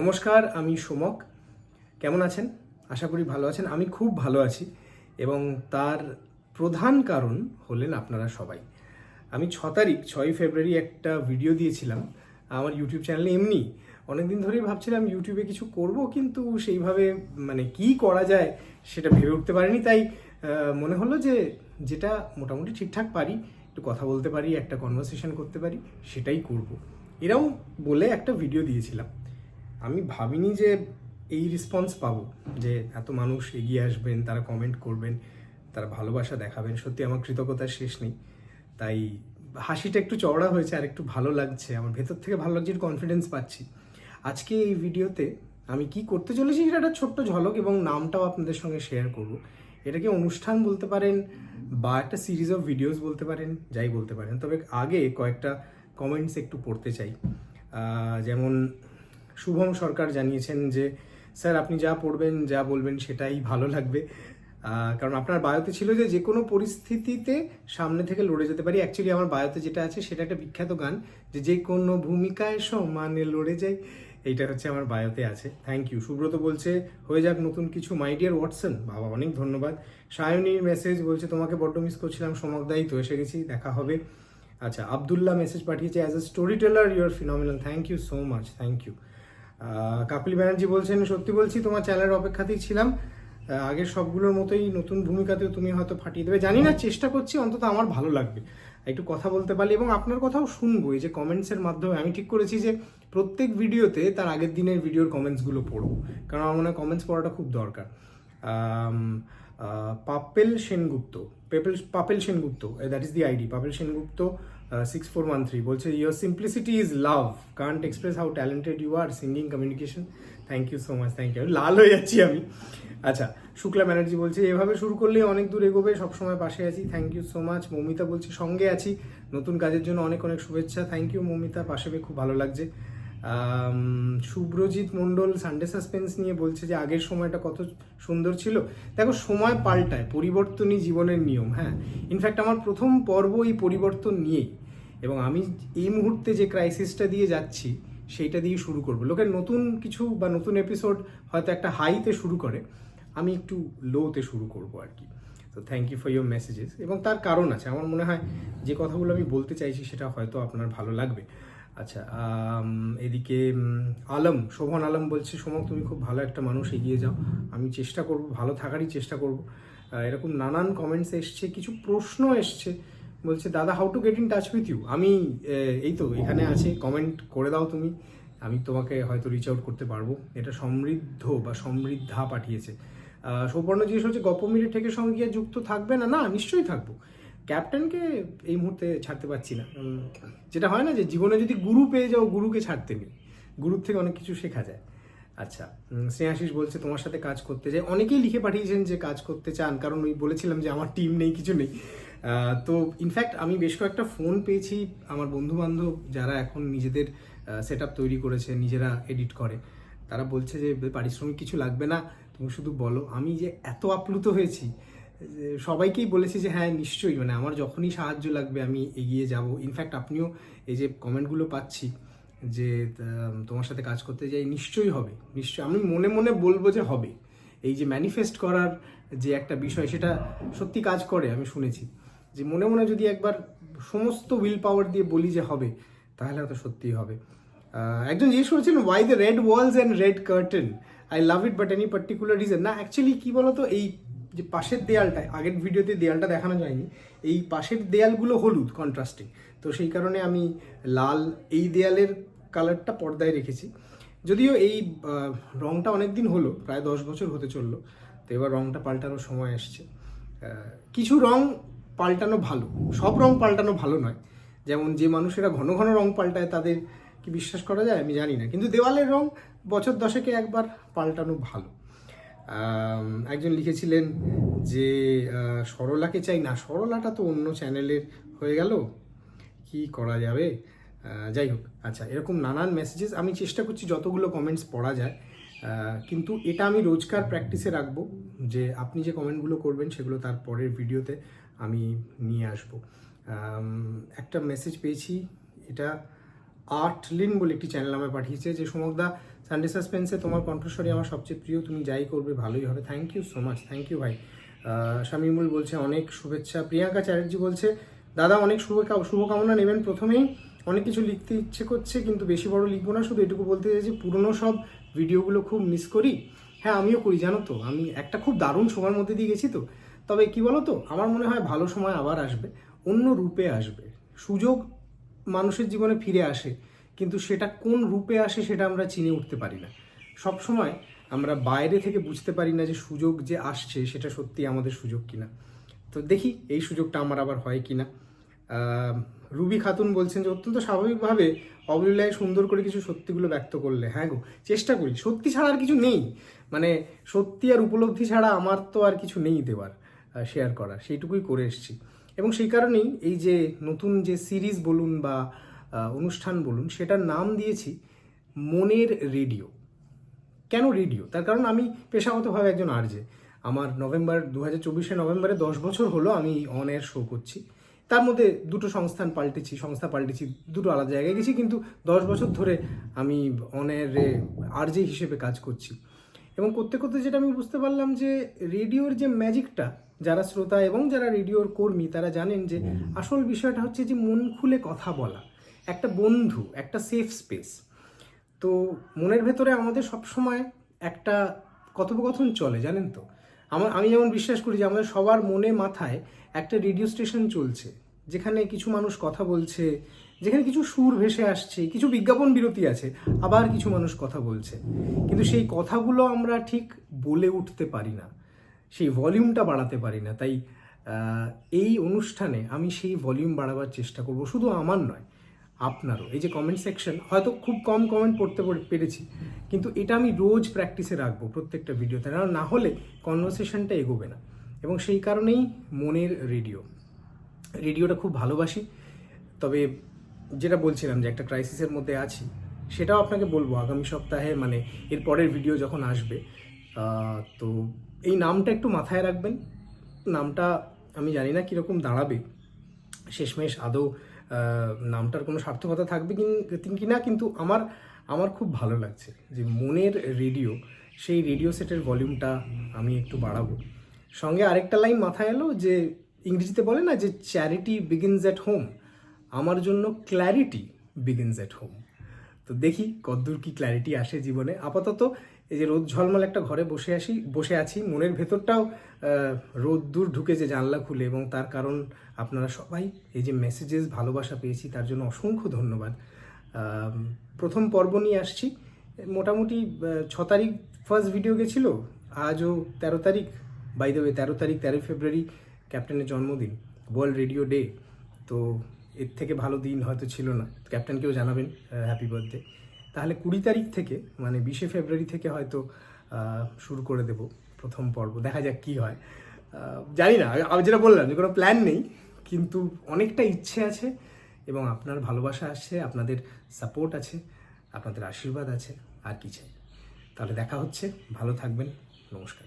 নমস্কার, আমি সোমক। কেমন আছেন? আশা করি ভালো আছেন। আমি খুব ভালো আছি এবং তার প্রধান কারণ হলেন আপনারা সবাই। আমি ছ তারিখ ছয় ফেব্রুয়ারি একটা ভিডিও দিয়েছিলাম আমার ইউটিউব চ্যানেলে এমনি। অনেকদিন ধরেই ভাবছিলাম ইউটিউবে কিছু করব, কিন্তু সেইভাবে মানে কি করা যায় সেটা ভেবে উঠতে পারিনি। তাই মনে হলো যে যেটা মোটামুটি ঠিকঠাক পারি, একটু কথা বলতে পারি, একটা কনভারসেশন করতে পারি, সেটাই করব। এরকম বলে একটা ভিডিও দিয়েছিলাম। আমি ভাবিনি যে এই রেসপন্স পাবো, যে এত মানুষ এগিয়ে আসবেন, তারা কমেন্ট করবেন, তারা ভালোবাসা দেখাবেন। সত্যি আমার কৃতজ্ঞতার শেষ নেই। তাই হাসিটা একটু চওড়া হয়েছে আর একটু ভালো লাগছে। আমার ভেতর থেকে ভালো লাগছে কনফিডেন্স পাচ্ছি। আজকে এই ভিডিওতে আমি কি করতে চলেছি সেটা একটা ছোট্ট ঝলক এবং নামটাও আপনাদের সঙ্গে শেয়ার করব। এটাকে অনুষ্ঠান বলতে পারেন বা একটা সিরিজ অফ ভিডিওস বলতে পারেন, যাই বলতে পারেন। তবে আগে কয়েকটা কমেন্টস একটু পড়তে চাই। যেমন শুভম সরকার জানিয়েছেন যে, স্যার, আপনি যা পড়বেন, যা বলবেন, সেটাই ভালো লাগবে। কারণ আপনার বায়োতে ছিল যে যে কোনো পরিস্থিতিতে সামনে থেকে লড়ে যেতে পারি। অ্যাকচুয়ালি আমার বায়োতে যেটা আছে, সেটা একটা বিখ্যাত গান যে যে কোনো ভূমিকায় সমানে লড়ে যাই। এইটা হচ্ছে আমার বায়োতে আছে। থ্যাংক ইউ সুব্রত বলছে, হয়ে যাক নতুন কিছু মাই ডিয়ার ওয়াটসন বাবা, অনেক ধন্যবাদ। সায়নীর মেসেজ বলছে, তোমাকে বড্ড মিস করছিলাম সমকদাই তো এসে গেছি, দেখা হবে। আচ্ছা আবদুল্লাহ মেসেজ পাঠিয়েছে as a storyteller your phenomenal thank you so much thank you Kapil Banerjee বলছেন, সত্যি বলছি, তোমার চ্যানেলের অপেক্ষাতেই ছিলাম। আগের সবগুলোর মতোই নতুন ভূমিকাতেও তুমি হয়তো ফাটিয়ে দেবে। জানি না, চেষ্টা করছি, অন্তত আমার ভালো লাগবে। একটু কথা বলতে পারলে, এবং আপনার কথাও শুনব, এই যে কমেন্টসের মাধ্যমে। আমি ঠিক করেছি যে, প্রত্যেক ভিডিওতে তার আগের দিনের ভিডিওর কমেন্টসগুলো পড়ব, কারণ আমার মনে হয় কমেন্টস পড়াটা খুব দরকার। Papel Sengupta, Pepel Papel Sengupta that is the ID Papel Sengupta six four one three বলছে your simplicity is love can't express how talented you are singing communication thank you so much thank you লাল হয়ে যাচ্ছি আমি। আচ্ছা শুক্লা ব্যানার্জি বলছে, এভাবে শুরু করলে অনেক দূর এগোবে, সবসময় পাশে আছি thank you so much Moumita বলছে, সঙ্গে আছি, নতুন কাজের জন্য অনেক অনেক শুভেচ্ছা থ্যাংক ইউ মৌমিতা, পাশে খুব ভালো লাগছে। শুভ্রজিৎ মণ্ডল সানডে সাসপেন্স নিয়ে বলছে যে আগের সময়টা কত সুন্দর ছিল। দেখো, সময় পাল্টায়, পরিবর্তনই জীবনের নিয়ম হ্যাঁ? ইনফ্যাক্ট আমার প্রথম পর্ব এই পরিবর্তন নিয়েই। এবং আমি এই মুহূর্তে যে ক্রাইসিসটা দিয়ে যাচ্ছি, সেইটা দিয়ে শুরু করব। লোকের নতুন কিছু বা নতুন এপিসোড হয়তো একটা হাইতে শুরু করে। আমি একটু লোতে শুরু করব আর কি। তো thank you for your messages এবং তার কারণ আছে। আমার মনে হয় যে কথাগুলো আমি বলতে চাইছি, সেটা হয়তো আপনার ভালো লাগবে। আচ্ছা এদিকে আলম শোভন আলম বলছে সোমক তুমি খুব ভালো একটা মানুষ এগিয়ে যাও। আমি চেষ্টা করব ভালো থাকারই চেষ্টা করব। এরকম নানান কমেন্টস এসছে কিছু প্রশ্ন এসছে। বলছে দাদা how to get in touch with you আমি এই তো এখানে আছে কমেন্ট করে দাও তুমি। আমি তোমাকে হয়তো রিচ আউট করতে পারব। এটা সমৃদ্ধ বা সমৃদ্ধা পাঠিয়েছে। আহ, সৌপর্ণ জিজ্ঞেস হচ্ছে গপমিরের থেকে সঙ্গে যুক্ত থাকবে না? না নিশ্চয়ই থাকব। ক্যাপ্টেনকে এই মুহূর্তে ছাড়তে পারছি না। যেটা হয় না যে জীবনে যদি গুরু পেয়ে যাও, গুরুকে ছাড়তে নেই। গুরুর থেকে অনেক কিছু শেখা যায়। আচ্ছা স্নেহাশিস বলছে তোমার সাথে কাজ করতে চাই অনেকেই লিখে পাঠিয়েছেন যে কাজ করতে চান, কারণ ওই বলেছিলাম যে আমার টিম নেই, কিছু নেই। তো ইনফ্যাক্ট আমি বেশ কয়েকটা ফোন পেয়েছি আমার বন্ধু বান্ধব যারা এখন নিজেদের সেট তৈরি করেছে, নিজেরা এডিট করে। তারা বলছে যে পারিশ্রমিক কিছু লাগবে না, তুমি শুধু বলো। আমি যে এত আপ্লুত হয়েছি সবাইকেই বলেছি যে হ্যাঁ নিশ্চয়ই মানে আমার যখনই সাহায্য লাগবে, আমি এগিয়ে যাব। ইনফ্যাক্ট আপনিও এই যে কমেন্টগুলো পাচ্ছি যে তোমার সাথে কাজ করতে যাই, নিশ্চয়ই হবে। নিশ্চয়ই, আমি মনে মনে বলব যে হবে। এই যে ম্যানিফেস্ট করার যে একটা বিষয়, সেটা সত্যি কাজ করে, আমি শুনেছি। যে মনে মনে যদি একবার সমস্ত উইল পাওয়ার দিয়ে বলি যে হবে, তাহলে হয়তো সত্যিই হবে। একজন জিজ্ঞেস করেছিলেন why the red walls and red curtain I love it but any particular reason না অ্যাকচুয়ালি কি বলতো, এই যে পাশের দেয়ালটা আগের ভিডিওতে দেয়ালটা দেখানো যায়নি, এই পাশের দেয়ালগুলো হলুদ কন্ট্রাস্টিং তো সেই কারণে আমি লাল এই দেয়ালের কালারটা পর্দায় রেখেছি। যদিও এই রংটা অনেক দিন হলো, প্রায় দশ বছর হতে চলল, তো এবার রংটা পাল্টানোর সময় আসছে কিছু রং পাল্টানো ভালো, সব রং পাল্টানো ভালো নয়। যেমন যে মানুষেরা ঘন ঘন রং পাল্টায়, তাদের কি বিশ্বাস করা যায়? আমি জানি না। কিন্তু দেওয়ালের রং বছর দশেকে একবার পাল্টানো ভালো। একজন লিখেছিলেন যে সরলাকে চাই না, সরলাটা তো অন্য চ্যানেলের হয়ে গেল, কি করা যাবে? যাই হোক আচ্ছা এরকম নানান মেসেজেস আমি চেষ্টা করছি যতগুলো কমেন্টস পড়া যায় কিন্তু এটা আমি রোজকার প্র্যাকটিসে রাখব, যে আপনি যে কমেন্টগুলো করবেন সেগুলো তার পরের ভিডিওতে আমি নিয়ে আসব। একটা মেসেজ পেয়েছি, এটা আর্ট লিন বলে একটি চ্যানেল আমায় পাঠিয়েছে, যে সমকদা সানডে সাসপেন্সে তোমার কণ্ঠস্বরী আমার সবচেয়ে প্রিয়, তুমি যাই করবে ভালোই হবে। Thank you so much thank you ভাই। শামিমুল বলছে, অনেক শুভেচ্ছা। প্রিয়াঙ্কা চ্যাটার্জি বলছে, দাদা, অনেক শুভ শুভকামনা নেবেন প্রথমেই। অনেক কিছু লিখতে ইচ্ছে করছে, কিন্তু বেশি বড় লিখব না। শুধু এটুকু বলতে চাইছি, পুরনো সব ভিডিওগুলো খুব মিস করি। হ্যাঁ আমিও করি, জানো তো। আমি একটা খুব দারুণ সময়ের মধ্যে দিয়ে গেছি তো। তবে কি বলো তো আমার মনে হয় ভালো সময় আবার আসবে, অন্য রূপে আসবে। সুযোগ মানুষের জীবনে ফিরে আসে। কিন্তু সেটা কোন রূপে আসে সেটা আমরা চিনে উঠতে পারি না। সব সময় আমরা বাইরে থেকে বুঝতে পারি না যে সুযোগ যে আসছে সেটা সত্যি আমাদের সুযোগ কিনা। তো দেখি এই সুযোগটা আমার আবার হয় কিনা। রুবি খাতুন বলছেন যে অত্যন্ত স্বাভাবিকভাবে অবলীলায় সুন্দর করে কিছু সত্যিগুলো ব্যক্ত করলে। হ্যাঁ গো, চেষ্টা করি। সত্যি ছাড়া আর কিছু নেই। মানে সত্যি আর উপলব্ধি ছাড়া আমার তো আর কিছু নেই দেওয়ার শেয়ার করার। সেইটুকুই করে এসেছি। এবং সেই কারণেই এই যে নতুন যে সিরিজ বলুন বা অনুষ্ঠান বলুন সেটার নাম দিয়েছি মনের রেডিও। কেন রেডিও? তার কারণ আমি পেশাগতভাবে একজন আরজে আমার নভেম্বর দু হাজার চব্বিশে নভেম্বরে দশ বছর হলো আমি অন এয়ার শো করছি। তার মধ্যে দুটো সংস্থান পাল্টেছি সংস্থা পাল্টেছি দুটো আলাদা জায়গায় গেছি কিন্তু দশ বছর ধরে আমি অন এয়ারে আরজে হিসেবে কাজ করছি। এবং করতে করতে যেটা আমি বুঝতে পারলাম যে রেডিওর যে ম্যাজিকটা যারা শ্রোতা এবং যারা রেডিওর কর্মী তারা জানেন যে আসল বিষয়টা হচ্ছে যে মন খুলে কথা বলা। একটা বন্ধু, একটা সেফ স্পেস তো মনের ভেতরে আমাদের সবসময় একটা কথোপকথন চলে, জানেন তো? আমার, আমি যেমন বিশ্বাস করি যে আমাদের সবার মনে মাথায় একটা রেডিও স্টেশন চলছে, যেখানে কিছু মানুষ কথা বলছে, যেখানে কিছু সুর ভেসে আসছে, কিছু বিজ্ঞাপন বিরতি আছে, আবার কিছু মানুষ কথা বলছে। কিন্তু সেই কথাগুলো আমরা ঠিক বলে উঠতে পারি না, সেই ভলিউমটা বাড়াতে পারি না। তাই এই অনুষ্ঠানে আমি সেই ভলিউম বাড়াবার চেষ্টা করব, শুধু আমার নয় আপনারও। এই যে কমেন্ট সেকশন হয়তো খুব কম কমেন্ট পড়তে পেরেছি, কিন্তু এটা আমি রোজ প্র্যাকটিসে রাখব প্রত্যেকটা ভিডিওতে না হলে কনভারসেশনটা এগোবে না। এবং সেই কারণেই মনের রেডিও রেডিওটা খুব ভালোবাসি। তবে যেটা বলছিলাম যে একটা ক্রাইসিসের মধ্যে আছি, সেটাও আপনাকে বলব আগামী সপ্তাহে মানে এর পরের ভিডিও যখন আসবে তো এই নামটা একটু মাথায় রাখবেন। নামটা আমি জানি না কীরকম দাঁড়াবে। শেষমেশ আদৌ নামটার কোনো সার্থকতা থাকবে কি- না কিন্তু আমার আমার খুব ভালো লাগছে যে মনের রেডিও, সেই রেডিও সেটের ভলিউমটা আমি একটু বাড়াবো। সঙ্গে আরেকটা লাইন মাথায় এলো যে, ইংরেজিতে বলে না যে চ্যারিটি বিগিনস অ্যাট হোম আমার জন্য ক্ল্যারিটি বিগিনস অ্যাট হোম তো দেখি কদ্দূর কি ক্ল্যারিটি আসে জীবনে। আপাতত এই যে রোদ ঝলমল একটা ঘরে বসে আসি বসে আছি। মনের ভেতরটাও আহ, রোদ দূর ঢুকেছে জানলা খুলে এবং তার কারণ আপনারা সবাই এই যে মেসেজেস ভালোবাসা পেয়েছি তার জন্য অসংখ্য ধন্যবাদ। প্রথম পর্ব নিয়ে আসছি। মোটামুটি ছ তারিখ ফার্স্ট ভিডিও গেছিল আজও তেরো তারিখ। বাই দ্য ওয়ে তেরো তারিখ তেরোই ফেব্রুয়ারি ক্যাপ্টেনের জন্মদিন ওয়ার্ল্ড রেডিও ডে তো এর থেকে ভালো দিন হয়তো ছিল না। ক্যাপ্টেনকেও জানাবেন হ্যাপি বার্থডে তাহলে কুড়ি তারিখ থেকে মানে বিশে ফেব্রুয়ারি থেকে হয়তো শুরু করে দেব প্রথম পর্ব। দেখা যাক কি হয়। জানি না, আমি যেটা বললাম যে কোনো প্ল্যান নেই, কিন্তু অনেকটা ইচ্ছে আছে এবং আপনার ভালোবাসা আছে, আপনাদের সাপোর্ট আছে, আপনাদের আশীর্বাদ আছে, আর কি চাই। তাহলে দেখা হচ্ছে, ভালো থাকবেন, নমস্কার।